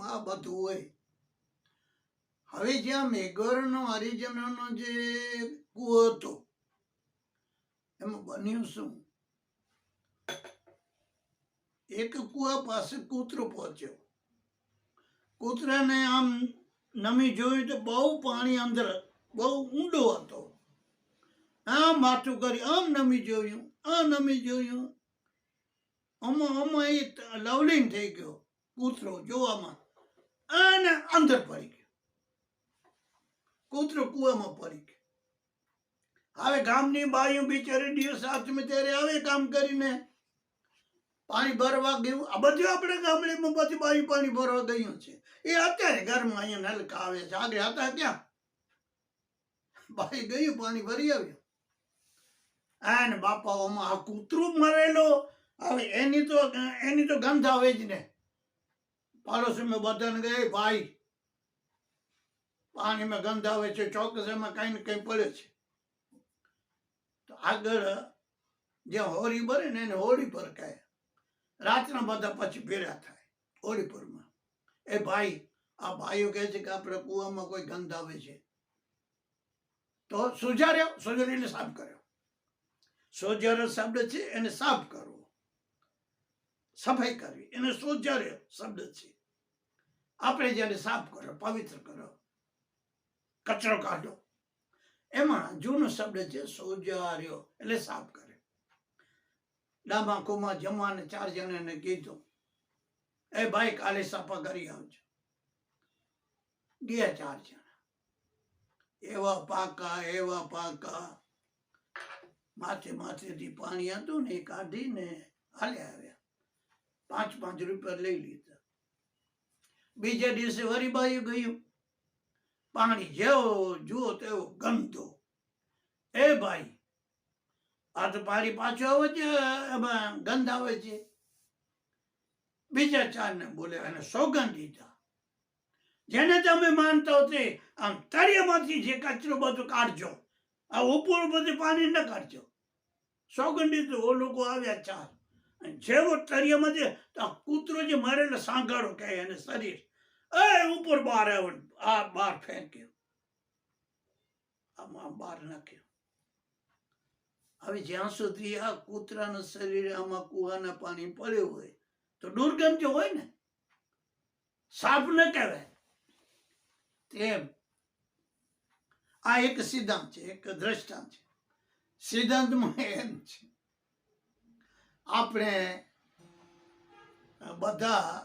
આ બધું હોય. હવે જ્યાં મેઘરનો હરિજનોનો જે કુવો હતો, એમાં બન્યું શું? એક કુવા પાસે કૂતરો પહોંચ્યો. કૂતરાને આમ નમી જોયું તો બહુ પાણી અંદર, બહુ ઊંડો હતો. આમ માથું કરી, આમ નમી જોયું, આ નમી જોયું. આમાં આમાં એ લવલીન થઈ ગયો, કૂતરો જોવામાં. અને અંદર પડી ગયો. કૂતરો કુવામાં પડી ગયો. હવે ગામની બાયું બિચારી દિવસ હાથમાં ત્યારે આવે કામ કરીને પાણી ભરવા ગયું. આ બધું આપણે ગામડેમાં બધી બાયું પાણી ભરવા ગયું છે. એ અત્યારે ઘરમાં અહીંયા નલકા આવે છે. આગળ હતા ક્યાં? બાઈ ગયું, પાણી ભરી આવ્યું. એને બાપાઓમાં આ કૂતરું મરેલો. હવે એની તો એની તો ગંધ આવે જ ને. પાડોશીમાં બધાને ગયે ભાઈ પાણીમાં ગંધ આવે છે ચોકસ એમાં કઈ ને કઈ પડે છે. તો આગળ જ્યાં હોળી ભરે ને એને હોળી પર કહે. રાતના બધા પછી ભેરા થાય હોળી પરમાં. એ ભાઈ, આ ભાઈઓ કહે છે કે આપણે કુવામાં કોઈ ગંધ આવે છે. તો સુજાર્યો, સુજરીને સાફ કર્યો. સોજાર્યો શબ્દ છે, એને સાફ કરવો. સફાઈ કરવી. એને સોજાર્યો શબ્દ છે. આપણે જેને સાફ કરો, પવિત્ર કરો, કચરો કાઢો. એમાં જૂનો શબ્દ છે, સોજાર્યો, એટલે સાફ કરે. ડાબા કુમાં જમવાને ચાર જણાને કીધું, એ ભાઈ, કાલે સફા કરી આવજો. ગયા ચાર જણા. એવા પાકા એવા પાકા. માથે માથેથી પાણી હતું ને એ કાઢીને હાલે આવ્યા. પાંચ પાંચ રૂપિયા લઈ લીધા. બીજા દિવસે વરી બાયું ગયું પાણી જેવો જુઓ તેવો ગમતો એ ભાઈ, આ તો પાણી પાછું આવે છે, એમાં ગંધ આવે છે. બીજા ચારને બોલે અને સોગંધ દીધા. જેને તમે માનતા હો તે આમ તળિયામાંથી જે કચરો બધું કાઢજો, આ ઉપર બધું પાણી ન કાઢજો. સોગંદ દીધું, ઓ લોકો આવ્યા ચાર. અને જેવો તળિયામાંથી આ કૂતરો જે મારેલો સાંગાડો કહે એને શરીર. એ ઉપર બહાર આવ્યો આ બહાર ફેંક્યો. આમાં બહાર નાખ્યો. હવે જ્યાં સુધી આ કૂતરાનું શરીર આમાં કુવાના પાણી પડ્યું હોય, તો દુર્ગંધ જો હોય ને, સાપ ન કહેવાય. તેમ આ એક સિદ્ધાંત છે, એક દ્રષ્ટાંત છે. સિદ્ધાંતમાં એમ છે આપણે બધા